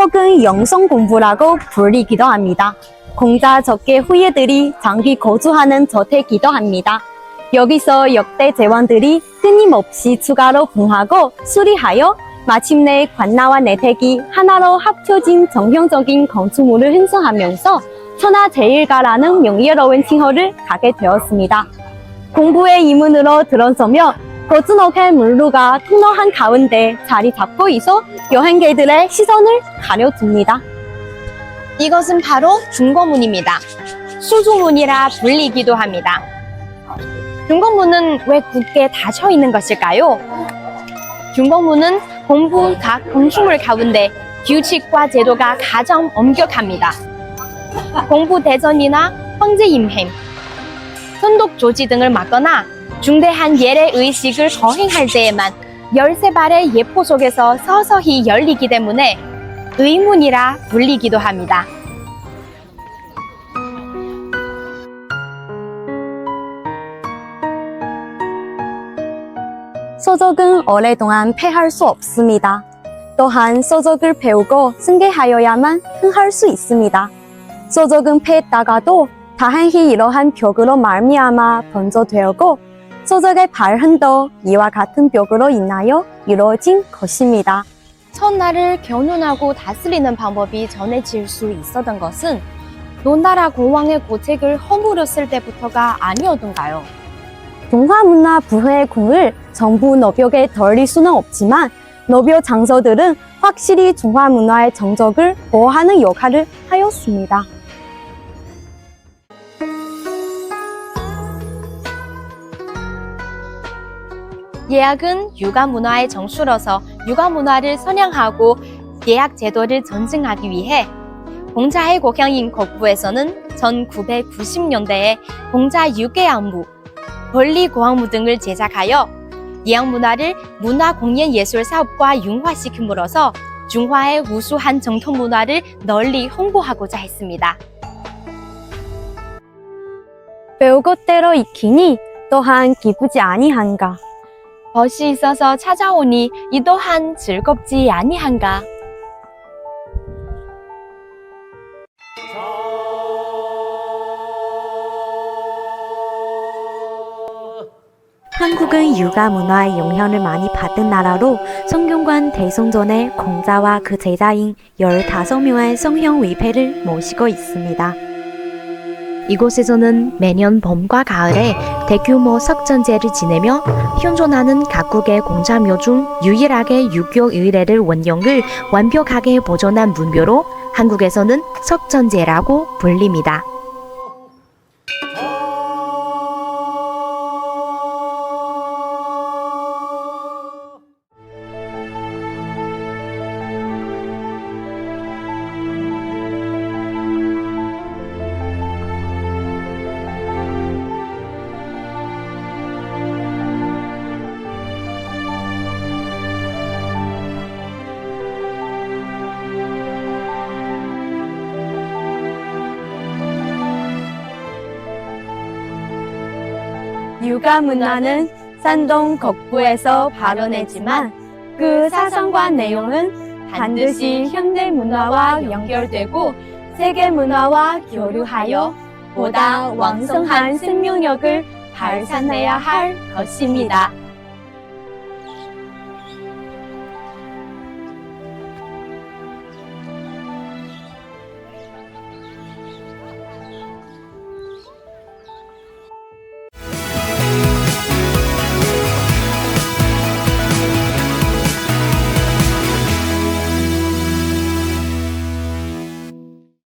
혹은 영성 공부라고 불리기도 합니다. 공자 적계 후예들이 장기 거주하는 저택이기도 합니다. 여기서 역대 제왕들이 끊임없이 추가로 붕하고 수리하여 마침내 관나와 내택이 하나로 합쳐진 정형적인 건축물을 형성하면서 천하 제일가라는 명예로운 칭호를 갖게 되었습니다. 공부의 이문으로 들어서며 거즈넉의 물루가 통로 한 가운데 자리 잡고 있어 여행객들의 시선을 가려줍니다. 이것은 바로 중거문입니다. 수조문이라 불리기도 합니다. 중거문은 왜 굳게 닫혀 있는 것일까요? 중거문은 공부 각 건축물 가운데 규칙과 제도가 가장 엄격합니다. 공부 대전이나 황제 임행, 선독 조지 등을 막거나 중대한 예례 의식을 거행할 때에만 13발의 예포 속에서 서서히 열리기 때문에 의문이라 불리기도 합니다. 서적은 오랫동안 패할 수 없습니다. 또한 서적을 배우고 승계하여야만 흥할 수 있습니다. 서적은 패했다가도 다행히 이러한 벽으로 말미암아 번져되었고 서적의 발흔도 이와 같은 벽으로 인하여 이루어진 것입니다. 첫날을 견운하고 다스리는 방법이 전해질 수 있었던 것은 노나라 공왕의 고책을 허물었을 때부터가 아니었던가요? 동화문화 부회의 궁을 전부 너벽에 덜릴 수는 없지만 너벽 장소들은 확실히 중화문화의 정적을 보호하는 역할을 하였습니다. 예약은 육아 문화의 정수로서 육아 문화를 선양하고 예약 제도를 전증하기 위해 공자의 고향인 거구에서는 1990년대에 공자 유계안무, 권리고항무 등을 제작하여 예약 문화를 문화 공연 예술 사업과 융화시킴으로써 중화의 우수한 정통 문화를 널리 홍보하고자 했습니다. 배우고 때로 익히니 또한 기쁘지 아니한가. 벗이 있어서 찾아오니 이 또한 즐겁지 아니한가. 한국은 육아 문화의 영향을 많이 받은 나라로 성균관 대성전에 공자와 그 제자인 15명의 성형 위패를 모시고 있습니다. 이곳에서는 매년 봄과 가을에 대규모 석전제를 지내며 현존하는 각국의 공자묘 중 유일하게 유교 의례를 원형을 완벽하게 보존한 문묘로 한국에서는 석전제라고 불립니다. 육아 문화는 산동 거구에서 발원했지만 그 사상과 내용은 반드시 현대 문화와 연결되고 세계 문화와 교류하여 보다 왕성한 생명력을 발산해야 할 것입니다.